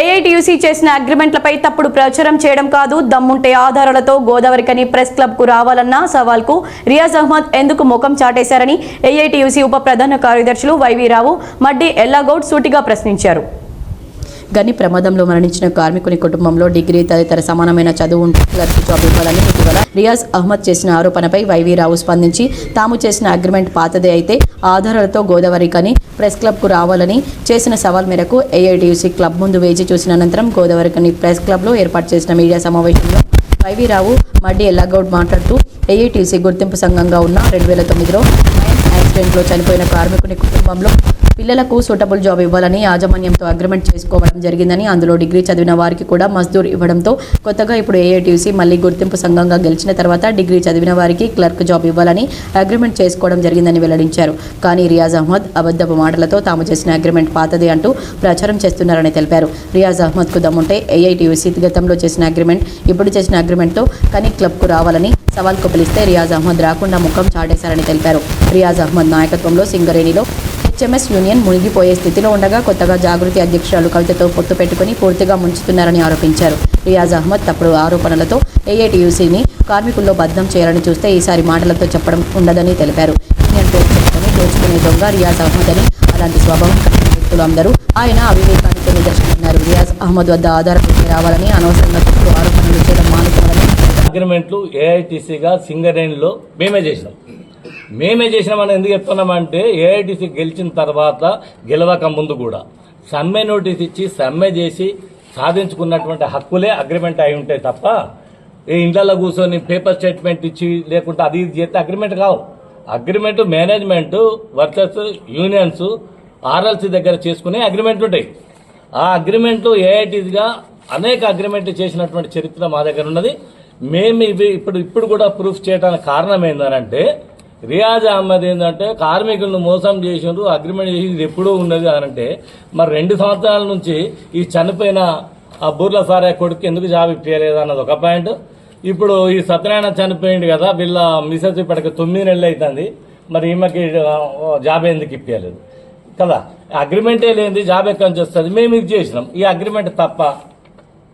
AITUC చేసిన అగ్రిమెంట్లపై తప్పుడు ప్రచారం చేయడం కాదు దమ్ముంటే ఆధారాలతో గోదావరికని ప్రెస్ క్లబ్కు రావాలన్న సవాల్కు రియాజ్ అహ్మద్ ఎందుకు ముఖం చాటేశారని ఏఐటీయూసీ ఉప ప్రధాన కార్యదర్శులు వైవి రావు మడ్డి ఎల్లాగౌడ్ సూటిగా ప్రశ్నించారు. గని ప్రమాదంలో మరణించిన కార్మికుని కుటుంబంలో డిగ్రీ తదితర సమానమైన చదువు క్లర్క్ జాబ్ ఇవ్వాలని ఇటీవల రియాజ్ అహ్మద్ చేసిన ఆరోపణపై వైవీరావు స్పందించి తాము చేసిన అగ్రిమెంట్ పాతదే అయితే ఆధారాలతో గోదావరి కని ప్రెస్ క్లబ్కు రావాలని చేసిన సవాల్ మేరకు ఏఐటియుసి క్లబ్ ముందు వేచి చూసిన అనంతరం గోదావరి కని ప్రెస్ క్లబ్లో ఏర్పాటు చేసిన మీడియా సమావేశంలో వైవి రావు మడ్డి ఎల్లాగౌడ్ మాట్లాడుతూ ఏఐటిసి గుర్తింపు సంఘంగా ఉన్న రెండు వేల తొమ్మిదిలో యాక్సిడెంట్లో చనిపోయిన కార్మికుని కుటుంబంలో పిల్లలకు సూటబుల్ జాబ్ ఇవ్వాలని యాజమాన్యంతో అగ్రిమెంట్ చేసుకోవడం జరిగిందని అందులో డిగ్రీ చదివిన వారికి కూడా మజ్దూర్ ఇవ్వడంతో కొత్తగా ఇప్పుడు ఏఐటీసీ మళ్ళీ గుర్తింపు సంఘంగా గెలిచిన తర్వాత డిగ్రీ చదివిన వారికి క్లర్క్ జాబ్ ఇవ్వాలని అగ్రిమెంట్ చేసుకోవడం జరిగిందని వెల్లడించారు. కానీ రియాజ్ అహ్మద్ అబద్ధపు మాటలతో తాము చేసిన అగ్రిమెంట్ పాతదే అంటూ ప్రచారం చేస్తున్నారని తెలిపారు. రియాజ్ అహ్మద్కు దమ్ముంటే ఏఐటీసీ గతంలో చేసిన అగ్రిమెంట్ ఇప్పుడు చేసిన అగ్రిమెంట్తో కనీ క్లబ్కు రావాలని సవాల్కు పిలిస్తే రియాజ్ అహ్మద్ రాకుండా ముఖం చాటేశారని తెలిపారు. రియాజ్ అహ్మద్ నాయకత్వంలో సింగరేణిలో హెచ్ఎంఎస్ యూనియన్ మునిగిపోయే స్థితిలో ఉండగా కొత్తగా జాగృతి అధ్యక్షురాలు కవితతో పొత్తు పెట్టుకుని పూర్తిగా ముంచుతున్నారని ఆరోపించారు. రియాజ్ అహ్మద్ తప్పుడు ఆరోపణలతో ఏఐటీయూసీని కార్మికుల్లో బద్దం చేయాలని చూస్తే ఈసారి మాటలతో చెప్పడం ఉండదని తెలిపారు. యూనియన్ పేరు చెప్పుకొని దోచుకునే దొంగ రియాజ్ అహ్మద్ అని అలాంటి స్వభావం కలిగిన వ్యక్తులు అందరూ ఆయన అవివేకానికి నిదర్శనన్నారు రియాజ్ అహ్మద్ వద్ద ఆధారపడి రావాలని అనవసరంగా తప్పుడు ఆరోపణలు చేయడం మానుకోవాలని అగ్రిమెంట్లు ఏఐటీసీగా సింగరేణిలో మేమే చేసినాం మేమే చేసినామని ఎందుకు చెప్తున్నామంటే ఏఐటీసీ గెలిచిన తర్వాత గెలవక ముందు కూడా సమ్మె నోటీస్ ఇచ్చి సమ్మె చేసి సాధించుకున్నటువంటి హక్కులే అగ్రిమెంట్ అయి ఉంటాయి తప్ప ఈ ఇండ్లలో కూర్చొని పేపర్ స్టేట్మెంట్ ఇచ్చి లేకుంటే అది ఇది చేస్తే అగ్రిమెంట్ కావు. Agreement management workers unions RLC దగ్గర చేసుకునే అగ్రిమెంట్లు ఉంటాయి. ఆ అగ్రిమెంట్లు ఏఐటీగా అనేక అగ్రిమెంట్లు చేసినటువంటి చరిత్ర మా దగ్గర ఉన్నది. మేము ఇవి ఇప్పుడు ఇప్పుడు కూడా ప్రూఫ్ చేయడానికి కారణం ఏంటంటే రియాజ్ అహ్మద్ ఏంటంటే కార్మికులను మోసం చేసిండ్రు అగ్రిమెంట్ చేసి ఇది ఎప్పుడూ ఉన్నది అని అంటే మరి రెండు సంవత్సరాల నుంచి ఈ చనిపోయిన ఆ బుర్ల సారే కొడుకు ఎందుకు జాబ్ ఇప్పలేదు అన్నది ఒక పాయింట్. ఇప్పుడు ఈ సత్యనారాయణ చనిపోయింది కదా వీళ్ళ మిసెస్ ఇప్పటికి తొమ్మిది నెలలు అవుతుంది మరి ఈమెకి ఆ, జాబ్ ఎందుకు ఇప్పలేదు కదా అగ్రిమెంటే లేనిది జాబ్ ఎక్కడి నుంచి వస్తుంది? మేము ఇది చేసినాం. ఈ అగ్రిమెంట్ తప్ప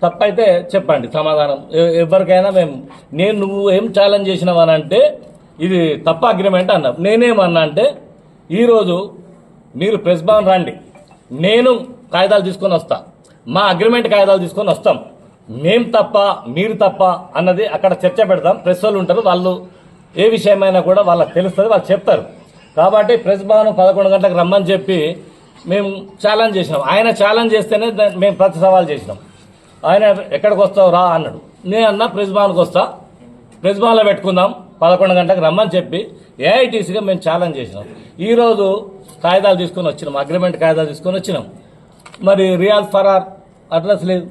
తప్పైతే చెప్పండి సమాధానం. ఎవరికైనా మేము నేను నువ్వు ఏం ఛాలెంజ్ చేసినావనంటే ఇది తప్ప అగ్రిమెంట్ అన్నా నేనేమన్నా అంటే ఈరోజు మీరు ప్రెస్ భవన్ రండి. నేను కాగితాలు తీసుకొని వస్తా. మా అగ్రిమెంట్ కాగితాలు తీసుకొని వస్తాం. మేం తప్ప మీరు తప్ప అన్నది అక్కడ చర్చ పెడతాం. ప్రెస్ వాళ్ళు ఉంటారు వాళ్ళు ఏ విషయమైనా కూడా వాళ్ళకి తెలుస్తుంది వాళ్ళు చెప్తారు. కాబట్టి ప్రెస్ భవన్ పదకొండు గంటలకు రమ్మని చెప్పి మేము ఛాలెంజ్ చేసినాం. ఆయన ఛాలెంజ్ చేస్తేనే మేము ప్రతి సవాల్ చేసినాం. ఆయన ఎక్కడికి వస్తావు రా అన్నాడు. నేను అన్నా ప్రెస్ భవన్కి వస్తా. ప్రెస్ భవన్లో పెట్టుకుందాం. పదకొండు గంటలకు రమ్మని చెప్పి ఏఐటీసీగా మేము ఛాలెంజ్ చేసినాం. ఈరోజు కాగితాలు తీసుకొని వచ్చినాం అగ్రిమెంట్ కాగితాలు తీసుకొని వచ్చినాం. మరి రియాల్ ఫరార్ అడ్రస్ లేదు.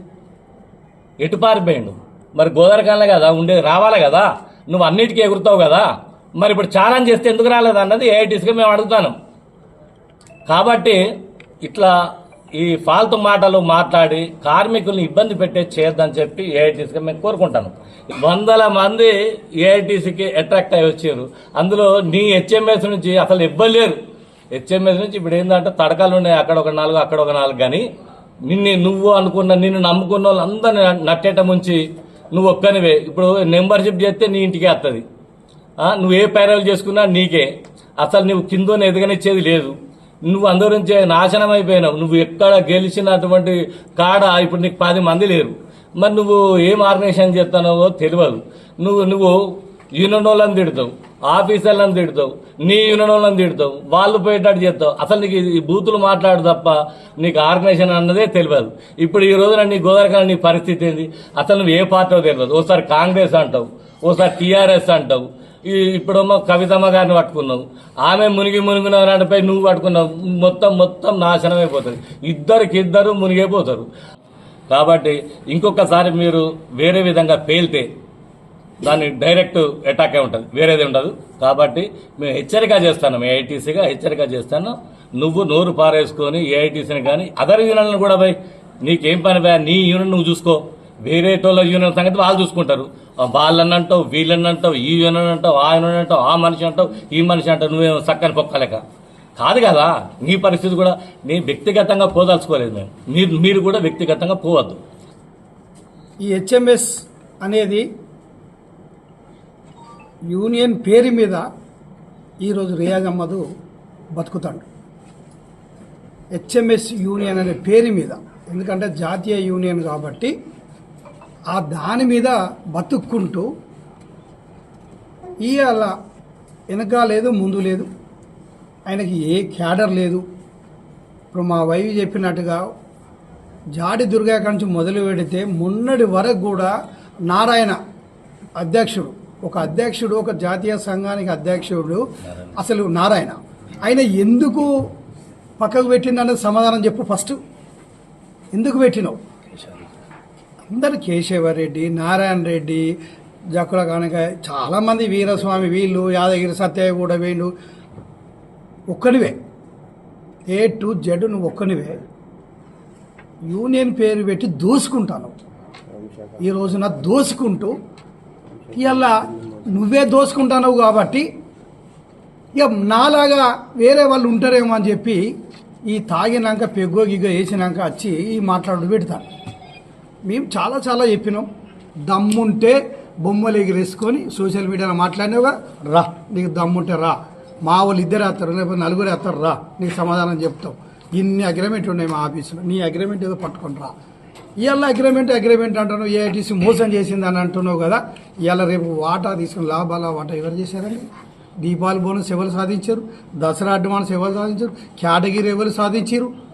ఎటు పారిపోయిండు? మరి గోదావరికాలనే కదా ఉండే రావాలి కదా. నువ్వు అన్నిటికీ ఎగురుతావు కదా. మరి ఇప్పుడు ఛాలెంజ్ చేస్తే ఎందుకు రాలేదు అన్నది ఏఐటీసీగా మేము అడుగుతాను కాబట్టి ఇట్లా ఈ ఫాల్తు మాటలు మాట్లాడి కార్మికుల్ని ఇబ్బంది పెట్టే చేయొద్దని చెప్పి ఏఐటీసీకి మేము కోరుకుంటాను. వందల మంది ఏఐటీసీకి అట్రాక్ట్ అయ్యి వచ్చారు. అందులో నీ హెచ్ఎంఎస్ నుంచి అసలు ఇవ్వలేరు హెచ్ఎంఎస్ నుంచి ఇప్పుడు ఏంటంటే తడకలు ఉన్నాయి అక్కడ ఒక నాలుగు అక్కడ ఒక నాలుగు కానీ నిన్ను నువ్వు అనుకున్న నిన్ను నమ్ముకున్న వాళ్ళందరినీ నట్టేట ముంచి నువ్వు ఒక్కనివే. ఇప్పుడు మెంబర్షిప్ చేస్తే నీ ఇంటికే వస్తుంది నువ్వు ఏ పేరాలు చేసుకున్నా నీకే. అసలు నువ్వు కిందనే ఎదగనిచ్చేది లేదు. నువ్వు అందరి నుంచి నాశనం అయిపోయినావు. నువ్వు ఎక్కడ గెలిచినటువంటి కాడ ఇప్పుడు నీకు పది మంది లేరు. మరి నువ్వు ఏం ఆర్గనైజేషన్ చేస్తున్నావో తెలియదు. నువ్వు నువ్వు యూనియన్ వాళ్ళని తిడతావు ఆఫీసర్లను తిడతావు నీ యూనియన్ వాళ్ళని తిడతావు వాళ్ళు పోయేటట్టు చేస్తావు. అసలు నీకు ఈ బూతులు మాట్లాడు తప్ప నీకు ఆర్గనైజేషన్ అన్నదే తెలియదు. ఇప్పుడు ఈ రోజున నీ గోదావరికాల నీ పరిస్థితి ఏంది? అసలు నువ్వు ఏ పార్టీ తెలియదు. ఓసారి కాంగ్రెస్ అంటావు ఓసారి టీఆర్ఎస్ అంటావు ఇప్పుడేమో కవితమ్మ గారిని పట్టుకున్నావు. ఆమె మునిగి మునిగిన నాటిపై నువ్వు పట్టుకున్నావు. మొత్తం మొత్తం నాశనం అయిపోతుంది ఇద్దరికి ఇద్దరు మునిగిపోతారు. కాబట్టి ఇంకొకసారి మీరు వేరే విధంగా పేలితే దాన్ని డైరెక్ట్ అటాకే ఉంటుంది. వేరేది ఉండదు. కాబట్టి మేము హెచ్చరిక చేస్తాను. ఏఐటీసీగా హెచ్చరిక చేస్తాను. నువ్వు నోరు పారేసుకొని ఏఐటీసీని కానీ అదర్ యూనియన్లను కూడా పోయి నీకేం పని పోయా నీ యూనియన్ నువ్వు చూసుకో. వేరేటోళ్ళ యూనియన్ సంగతి వాళ్ళు చూసుకుంటారు. వాళ్ళని అంటావు వీళ్ళని అంటావు ఈ యూనియన్ అంటావు ఆ యూనియన్ అంటావు ఆ మనిషి అంటావు ఈ మనిషి అంటావు నువ్వేమో చక్కని పొక్కలేక కాదు కదా నీ పరిస్థితి కూడా నేను వ్యక్తిగతంగా పోదలుచుకోలేదు నేను. మీరు మీరు కూడా వ్యక్తిగతంగా పోవద్దు. ఈ హెచ్ఎంఎస్ అనేది యూనియన్ పేరు మీద ఈరోజు రియాజ్ అహ్మద్ బతుకుతాడు. హెచ్ఎంఎస్ యూనియన్ అనే పేరు మీద. ఎందుకంటే జాతీయ యూనియన్ కాబట్టి ఆ దాని మీద బతుక్కుంటూ ఇవాళ వెనక లేదు ముందు లేదు. ఆయనకి ఏ క్యాడర్ లేదు. ఇప్పుడు మా వైవి చెప్పినట్టుగా జాడి దుర్గా నుంచి మొదలు పెడితే మొన్నటి వరకు కూడా నారాయణ అధ్యక్షుడు ఒక అధ్యక్షుడు ఒక జాతీయ సంఘానికి అధ్యక్షుడు అసలు నారాయణ. ఆయన ఎందుకు పక్కకు పెట్టిందనేది సమాధానం చెప్పు ఫస్ట్. ఎందుకు పెట్టినావు? అందరు కేశవరెడ్డి నారాయణ రెడ్డి జక్కుల కనుక చాలామంది వీరస్వామి వీళ్ళు యాదగిరి సత్యయ్య కూడా వీళ్ళు. ఒక్కనివే ఏ టు జెడ్ నువ్వు ఒక్కనివే యూనియన్ పేరు పెట్టి దోసుకుంటాను. ఈ రోజున దోసుకుంటూ ఇలా నువ్వే దోసుకుంటావు కాబట్టి ఇక నాలాగా వేరే వాళ్ళు ఉంటారేమో అని చెప్పి ఈ తాగినాక పెగ్గో గిగ్గో వేసినాక వచ్చి ఈ మాట్లాడు పెడతాను మేము చాలా చాలా చెప్పినాం. దమ్ముంటే బొమ్మలు ఎగిరేసుకొని సోషల్ మీడియాలో మాట్లాడినావుగా రా నీకు దమ్ముంటే రా. మా వాళ్ళు ఇద్దరు వేస్తారు లేకపోతే నలుగురు వేస్తారు రా నీకు సమాధానం చెప్తాం. ఇన్ని అగ్రిమెంట్ ఉన్నాయి మా ఆఫీసులో. నీ అగ్రిమెంట్ ఏదో పట్టుకొని రా. ఇవాళ అగ్రిమెంట్ అగ్రిమెంట్ అంటున్నావు ఏఐటీసీ మోసం చేసింది అని అంటున్నావు కదా ఇవాళ రేపు వాటా తీసుకుని లాభాల వాటా ఎవరు చేశారండి? దీపావళి బోనస్ ఎవరు సాధించారు? దసరా అడ్వాన్స్ ఎవరు సాధించారు? కేటగిరీ ఎవరు సాధించారు?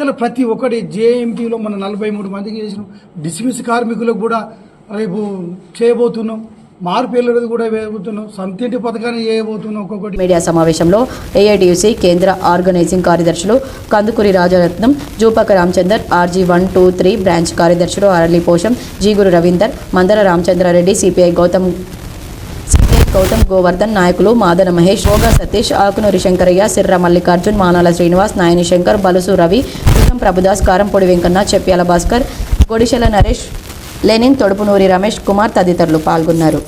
ఇలా ప్రతి ఒక్కటి జేఎంపీలో మన నలభై మూడు మందికి చేసినాం డిస్మిస్ కార్మికులకు కూడా రేపు చేయబోతున్నాం. మార్పు కూడా వేయబోతున్నాం సంతింటి పథకాన్ని చేయబోతున్నాం ఒక్కొక్కటి. మీడియా సమావేశంలో ఏఐటియుసి కేంద్ర ఆర్గనైజింగ్ కార్యదర్శులు Kandukuri Rajaratnam Jupaka Ramachandar RG one two three branch కార్యదర్శులు అరళి పోషం జీగురు రవీందర్ మందర రామచంద్రారెడ్డి సిపిఐ గౌతమ్ గౌతమ్ గోవర్ధన్ నాయకులు మాదన మహేష్ భోగా సతీష్ ఆకునూరి శంకరయ్య సిర్ర మల్లికార్జున్ మానాల శ్రీనివాస్ నాయని శంకర్ బలుసు రవి పురం ప్రభుదాస్ కారంపొడి వెంకన్న చెప్యాల భాస్కర్ గొడిశెల నరేష్ లెనిన్ తొడుపునూరి రమేష్ కుమార్ తదితరులు పాల్గొన్నారు.